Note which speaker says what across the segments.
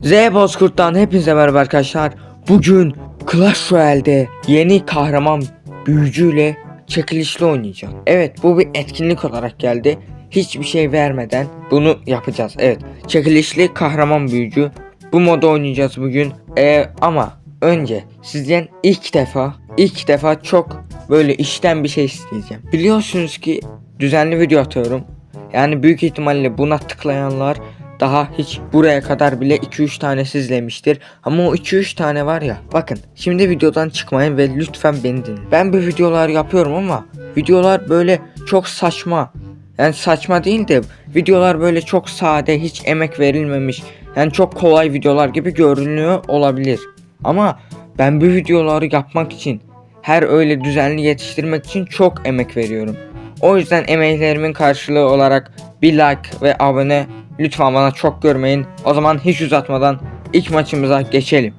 Speaker 1: Z Bozkurt'tan hepinize merhaba arkadaşlar. Bugün Clash Royale'de yeni kahraman büyücüyle çekilişli oynayacağım. Evet bu bir etkinlik olarak geldi. Hiçbir şey vermeden bunu yapacağız. Evet çekilişli kahraman büyücü. Bu moda oynayacağız bugün. Ee, ama önce sizden ilk defa ilk defa çok böyle işten bir şey isteyeceğim. Biliyorsunuz ki düzenli video atıyorum. Yani büyük ihtimalle buna tıklayanlar daha hiç buraya kadar bile 2-3 tanesi izlemiştir. Ama o 2-3 tane var ya. Bakın şimdi videodan çıkmayın ve lütfen beni dinleyin. Ben bu videolar yapıyorum ama videolar böyle çok saçma. Yani saçma değil de videolar böyle çok sade hiç emek verilmemiş. Yani çok kolay videolar gibi görünüyor olabilir. Ama ben bu videoları yapmak için her öyle düzenli yetiştirmek için çok emek veriyorum. O yüzden emeklerimin karşılığı olarak bir like ve abone lütfen bana çok görmeyin. O zaman hiç uzatmadan ilk maçımıza geçelim.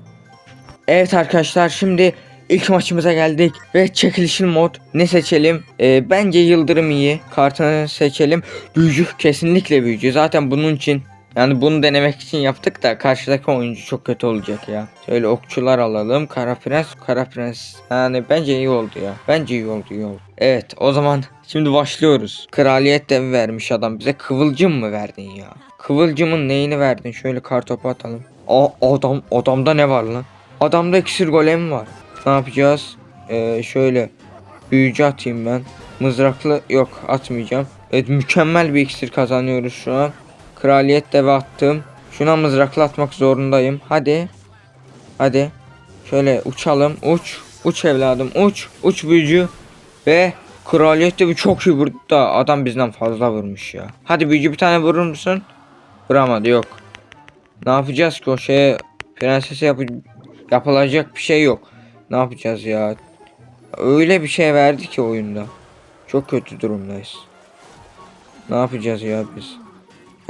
Speaker 1: Evet arkadaşlar şimdi ilk maçımıza geldik ve çekilişin mod ne seçelim? Ee, bence Yıldırım iyi. Kartını seçelim. Büyücü kesinlikle büyücü. Zaten bunun için yani bunu denemek için yaptık da karşıdaki oyuncu çok kötü olacak ya. Şöyle okçular alalım. Kara Prens, Kara Prens. Yani bence iyi oldu ya. Bence iyi oldu, iyi oldu. Evet, o zaman şimdi başlıyoruz. Kraliyet de mi vermiş adam bize? Kıvılcım mı verdin ya? Kıvılcımın neyini verdin? Şöyle kartopu atalım. Aa, adam, adamda ne var lan? Adamda iksir golemi var. Ne yapacağız? Ee, şöyle büyücü atayım ben. Mızraklı yok atmayacağım. Evet mükemmel bir iksir kazanıyoruz şu an. Kraliyet deve attım. Şuna mızrakla atmak zorundayım. Hadi. Hadi. Şöyle uçalım. Uç. Uç evladım. Uç. Uç büyücü. Ve kraliyet devi çok iyi vurdu da adam bizden fazla vurmuş ya. Hadi büyücü bir tane vurur musun? Vuramadı yok. Ne yapacağız ki o şeye prensese yap yapılacak bir şey yok. Ne yapacağız ya? Öyle bir şey verdi ki oyunda. Çok kötü durumdayız. Ne yapacağız ya biz?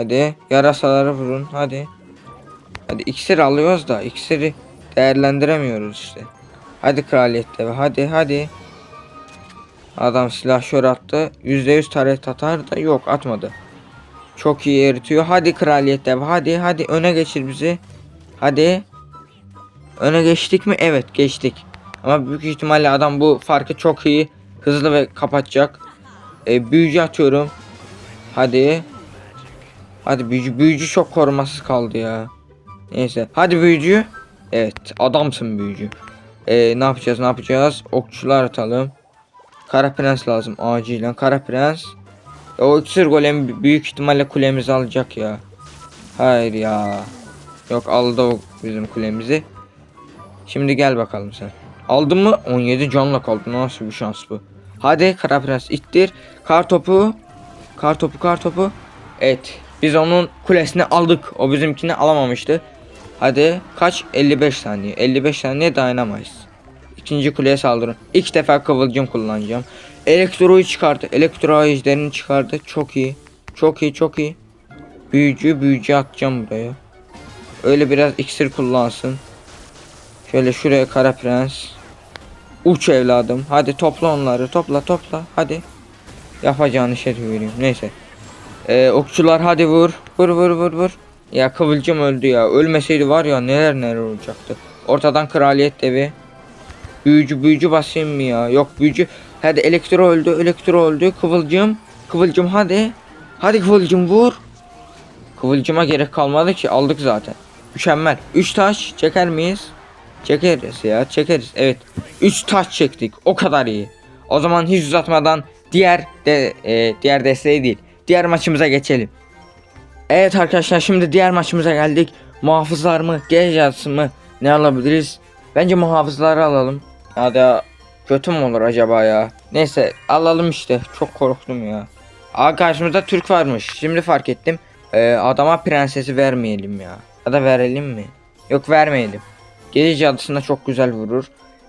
Speaker 1: Hadi yarasaları vurun hadi. Hadi iksir alıyoruz da iksiri değerlendiremiyoruz işte. Hadi kraliyette ve hadi hadi. Adam silahşör attı. %100 taret atar da yok atmadı. Çok iyi eritiyor. Hadi kraliyette ve hadi hadi öne geçir bizi. Hadi. Öne geçtik mi? Evet geçtik. Ama büyük ihtimalle adam bu farkı çok iyi hızlı ve kapatacak. E, büyücü atıyorum. Hadi. Hadi büyücü. Büyücü çok korumasız kaldı ya. Neyse. Hadi büyücü. Evet. Adamsın büyücü. Ee, ne yapacağız ne yapacağız? Okçular atalım. Kara prens lazım acilen. Kara prens. O iksir golem büyük ihtimalle kulemizi alacak ya. Hayır ya. Yok aldı o bizim kulemizi. Şimdi gel bakalım sen. Aldın mı? 17 canla kaldı. Nasıl bir şans bu? Hadi kara prens ittir. Kar topu. Kar topu kar topu. Evet. Biz onun kulesini aldık. O bizimkini alamamıştı. Hadi kaç? 55 saniye. 55 saniye dayanamayız. İkinci kuleye saldırın. İlk defa kıvılcım kullanacağım. Elektroyu çıkardı. Elektro ejderini çıkardı. Çok iyi. Çok iyi çok iyi. Büyücü büyücü atacağım buraya. Öyle biraz iksir kullansın. Şöyle şuraya kara prens. Uç evladım. Hadi topla onları. Topla topla. Hadi. Yapacağını şey vereyim. Neyse. Ee, okçular hadi vur. Vur vur vur vur. Ya Kıvılcım öldü ya. Ölmeseydi var ya neler neler olacaktı. Ortadan kraliyet devi. Büyücü büyücü basayım mı ya? Yok büyücü. Hadi elektro öldü. Elektro öldü. Kıvılcım. Kıvılcım hadi. Hadi Kıvılcım vur. Kıvılcıma gerek kalmadı ki. Aldık zaten. Mükemmel. 3 taş çeker miyiz? Çekeriz ya. Çekeriz. Evet. 3 taş çektik. O kadar iyi. O zaman hiç uzatmadan diğer de e, diğer desteği değil. Diğer maçımıza geçelim. Evet arkadaşlar şimdi diğer maçımıza geldik. Muhafızlar mı, genç mı ne alabiliriz? Bence muhafızları alalım. Ya da kötü mü olur acaba ya? Neyse alalım işte. Çok korktum ya. Aa karşımızda Türk varmış. Şimdi fark ettim. Ee, adama prensesi vermeyelim ya. Ya da verelim mi? Yok vermeyelim. Gece cadısında çok güzel vurur.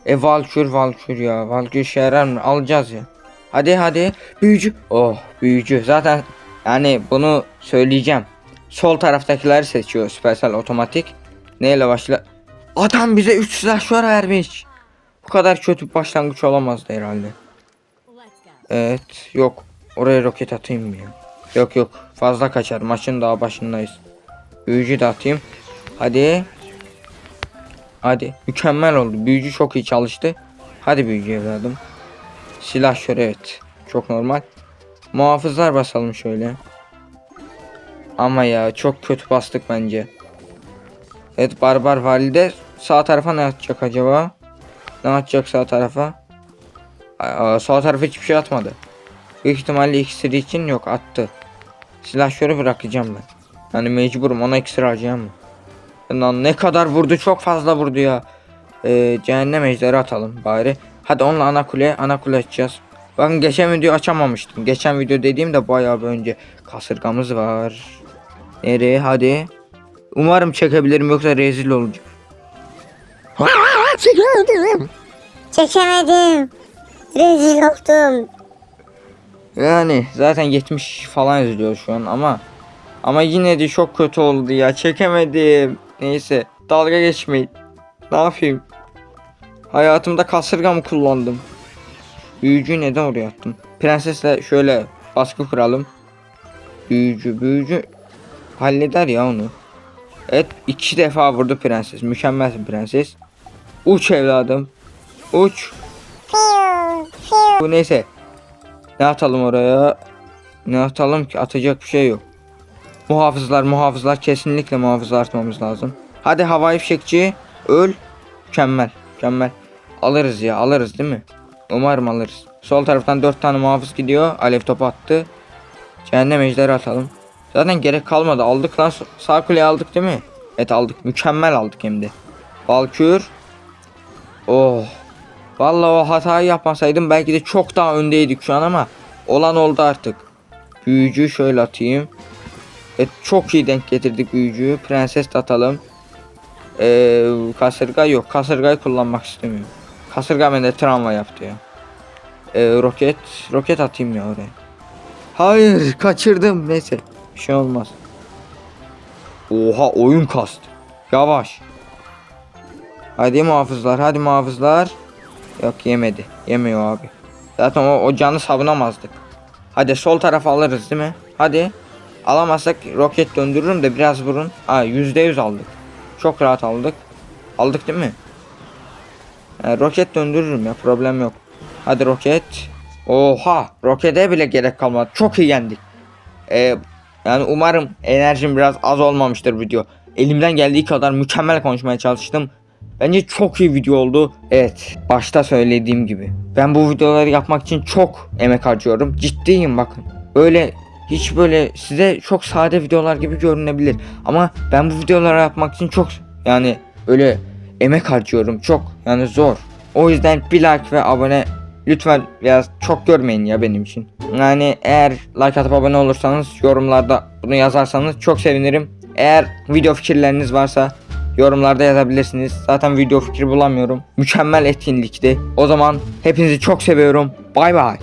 Speaker 1: E Valkür Valkür ya. Valkür işe yarar mı? Alacağız ya. Hadi hadi. Büyücü. Oh büyücü. Zaten yani bunu söyleyeceğim. Sol taraftakileri seçiyor Supercell otomatik. Neyle başla? Adam bize 3 silahşör vermiş. Bu kadar kötü bir başlangıç olamazdı herhalde. Evet yok. Oraya roket atayım mı ya? Yok yok fazla kaçar. Maçın daha başındayız. Büyücü de atayım. Hadi. Hadi. Mükemmel oldu. Büyücü çok iyi çalıştı. Hadi büyücü evladım. Silah şöyle evet. Çok normal. Muhafızlar basalım şöyle. Ama ya çok kötü bastık bence. Evet barbar valide sağ tarafa ne atacak acaba? Ne atacak sağ tarafa? Aa, sağ tarafa hiçbir şey atmadı. Büyük ihtimalle iksiri için yok attı. Silahşörü bırakacağım ben. Yani mecburum ona iksir harcayamam. Lan ne kadar vurdu çok fazla vurdu ya. Ee, cehennem ejderi atalım bari. Hadi onunla ana kule ana kule açacağız. Bakın geçen video açamamıştım. Geçen video dediğimde bayağı bir önce kasırgamız var. Nereye hadi. Umarım çekebilirim yoksa rezil olacağım.
Speaker 2: Çekemedim. Rezil oldum.
Speaker 1: Yani zaten 70 falan izliyor şu an ama ama yine de çok kötü oldu ya çekemedim. Neyse dalga geçmeyin. Ne yapayım? Hayatımda kasırga mı kullandım? Büyücüyü neden oraya attım? Prensesle şöyle baskı kuralım. Büyücü büyücü halleder ya onu. Evet iki defa vurdu prenses. Mükemmelsin prenses. Uç evladım. Uç. Bu neyse. Ne atalım oraya? Ne atalım ki? Atacak bir şey yok. Muhafızlar muhafızlar kesinlikle muhafızlar atmamız lazım. Hadi havai fişekçi öl. Mükemmel. Mükemmel. Alırız ya alırız değil mi? Umarım alırız. Sol taraftan 4 tane muhafız gidiyor. Alev topu attı. Cehennem ejderi atalım. Zaten gerek kalmadı. Aldık lan. Sağ kuleyi aldık değil mi? Evet aldık. Mükemmel aldık hem de. Valkür. Oh. Vallahi o hatayı yapmasaydım belki de çok daha öndeydik şu an ama olan oldu artık. Büyücü şöyle atayım. Evet çok iyi denk getirdik büyücüyü. Prenses de atalım. Ee, kasırga yok. Kasırgayı kullanmak istemiyorum. Kasırga bende travma yaptı ya. Ee, roket. Roket atayım ya oraya. Hayır kaçırdım. Neyse. Bir şey olmaz. Oha oyun kastı. Yavaş. Hadi muhafızlar hadi muhafızlar. Yok yemedi. Yemiyor abi. Zaten o, o canı savunamazdık. Hadi sol tarafa alırız değil mi? Hadi. Alamazsak roket döndürürüm de biraz vurun. Aa %100 aldık. Çok rahat aldık. Aldık değil mi? Ha, roket döndürürüm ya problem yok. Hadi roket. Oha rokete bile gerek kalmadı. Çok iyi yendik. Ee, yani umarım enerjim biraz az olmamıştır video. Elimden geldiği kadar mükemmel konuşmaya çalıştım. Bence çok iyi video oldu. Evet, başta söylediğim gibi. Ben bu videoları yapmak için çok emek harcıyorum. Ciddiyim bakın. Böyle hiç böyle size çok sade videolar gibi görünebilir. Ama ben bu videoları yapmak için çok yani öyle emek harcıyorum. Çok yani zor. O yüzden bir like ve abone lütfen biraz çok görmeyin ya benim için. Yani eğer like atıp abone olursanız yorumlarda bunu yazarsanız çok sevinirim. Eğer video fikirleriniz varsa yorumlarda yazabilirsiniz. Zaten video fikri bulamıyorum. Mükemmel etkinlikti. O zaman hepinizi çok seviyorum. Bay bay.